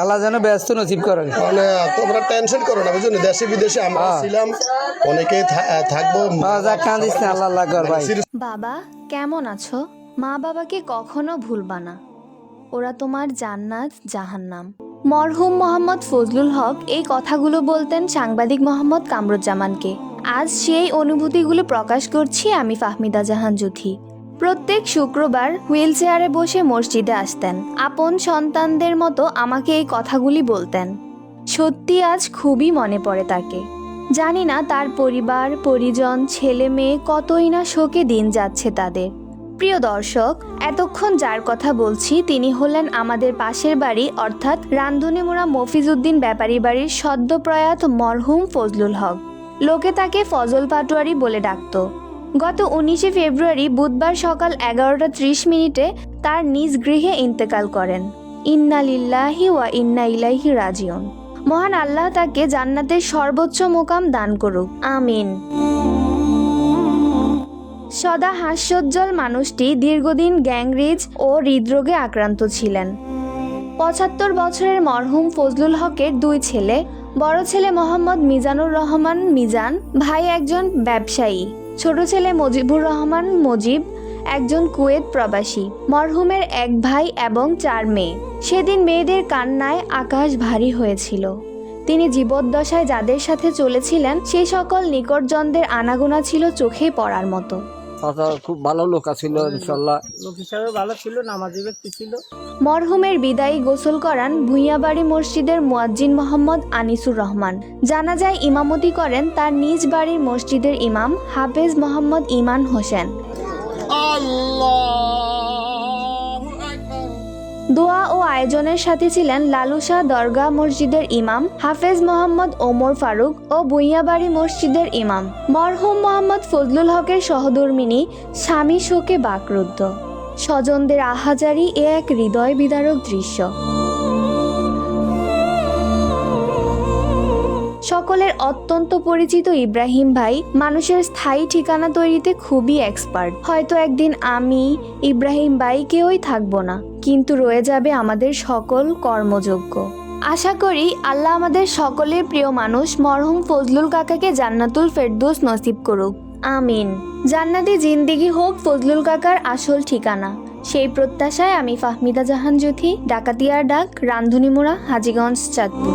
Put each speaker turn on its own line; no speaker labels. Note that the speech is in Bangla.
আল্লাহ যেন ব্যস্ত নসিব করেন।
মানে তোমরা টেনশন করো না বুঝছ দেশে বিদেশে আমরা
হ্যাঁ।
ছিলাম অনেকেই থাকব।
হ্যাঁ, যা কান্দিস না আল্লাহ আল্লাহ কর ভাই।
বাবা কেমন আছো? মা বাবাকে কখনো ভুলবা না। ওরা তোমার জান্নাত জাহান্নাম। মরহুম মোহাম্মদ ফজলুল হক এই কথাগুলো বলতেন সাংবাদিক মোহাম্মদ কামরুজ্জামানকে। আজ সেই অনুভূতিগুলো প্রকাশ করছি আমি ফাহমিদা জাহান জুথি প্রত্যেক শুক্রবার হুইল চেয়ারে বসে মসজিদে আসতেন। আপন সন্তানদের মতো আমাকে এই কথাগুলি বলতেন। সত্যি আজ খুবই মনে পড়ে তাকে। জানি না তার পরিবার, পরিজন, ছেলে মেয়ে কতই না শোকে দিন যাচ্ছে তাদের। প্রিয় দর্শক, এতক্ষণ যার কথা বলছি তিনি হলেন আমাদের পাশের বাড়ি, অর্থাৎ রান্ধুনিমুড়া মফিজউদ্দিন ব্যাপারী বাড়ির সদ্যপ্রয়াত মরহুম ফজলুল হক। লোকে তাকে ফজল পাটোয়ারি বলে ডাকত। গত উনিশে ফেব্রুয়ারি বুধবার সকাল এগারোটা ত্রিশ মিনিটে তার নিজ গৃহে ইন্তেকাল করেন। ইন্না লিল্লাহি ওয়া ইন্না ইলাইহি রাজিউন। মহান আল্লাহ তাকে জান্নাতের সর্বোচ্চ মোকাম দান করুক। আমিন। সদা হাস্যোজ্জ্বল মানুষটি দীর্ঘদিন গ্যাংরিজ ও হৃদরোগে আক্রান্ত ছিলেন। পঁচাত্তর বছরের মরহুম ফজলুল হকের দুই ছেলে, বড় ছেলে মোহাম্মদ মিজানুর রহমান মিজান, ভাই একজন ব্যবসায়ী। ছোট ছেলে মজিবুর রহমান মজিব একজন কুয়েত প্রবাসী। মরহুমের এক ভাই এবং চার মেয়ে। সেদিন মেয়েদের কান্নায় আকাশ ভারী হয়েছিল। তিনি জীবদ্দশায় যাদের সাথে চলেছিলেন, সেই সকল নিকটজনদের আনাগোনা ছিল চোখে পড়ার মতো।
খুব ভালো লোক ছিল ইনশাল্লাহ
লোক। হিসাবে ভালো ছিল নামাজি ব্যক্তি ছিল।
মরহুমের বিদায়ী গোসল করান ভূঁইয়াবাড়ি মসজিদের মুয়াজ্জিন মোহাম্মদ আনিসুর রহমান। জানা যায় ইমামতি করেন তার নিজ বাড়ির মসজিদের ইমাম হাফেজ মোহাম্মদ ইমান হোসেন। দোয়া ও আয়োজনের সাথে ছিলেন লালুশা দরগা মসজিদের ইমাম, হাফেজ মোহাম্মদ ওমর ফারুক ও বুইয়াবাড়ি মসজিদের ইমাম। মরহুম মোহাম্মদ ফজলুল হকের সহধর্মিনী স্বামী শোকে বাকরুদ্ধ। স্বজনদের আহাজারি এ এক হৃদয় বিদারক দৃশ্য। সকলের অত্যন্ত পরিচিত ইব্রাহিম ভাই মানুষের স্থায়ী ঠিকানা তৈরিতে খুবই এক্সপার্ট হয়তো একদিন আমি, ইব্রাহিম ভাই কেউই থাকব না, কিন্তু রয়ে যাবে আমাদের সকল কর্মযোগ্য। আশা করি আল্লাহ আমাদের সকলের প্রিয় মানুষ মরহুম ফজলুল কাকাকে জান্নাতুল ফেরদৌস নসিব করুক। আমিন। জান্নাতি জিন্দিগি হোক ফজলুল কাকার আসল ঠিকানা। সেই প্রত্যাশায় আমি ফাহমিদা জাহান জুথি ডাকাতিয়ার ডাক, রান্ধুনিমুড়া, হাজিগঞ্জ, চাঁদপুর।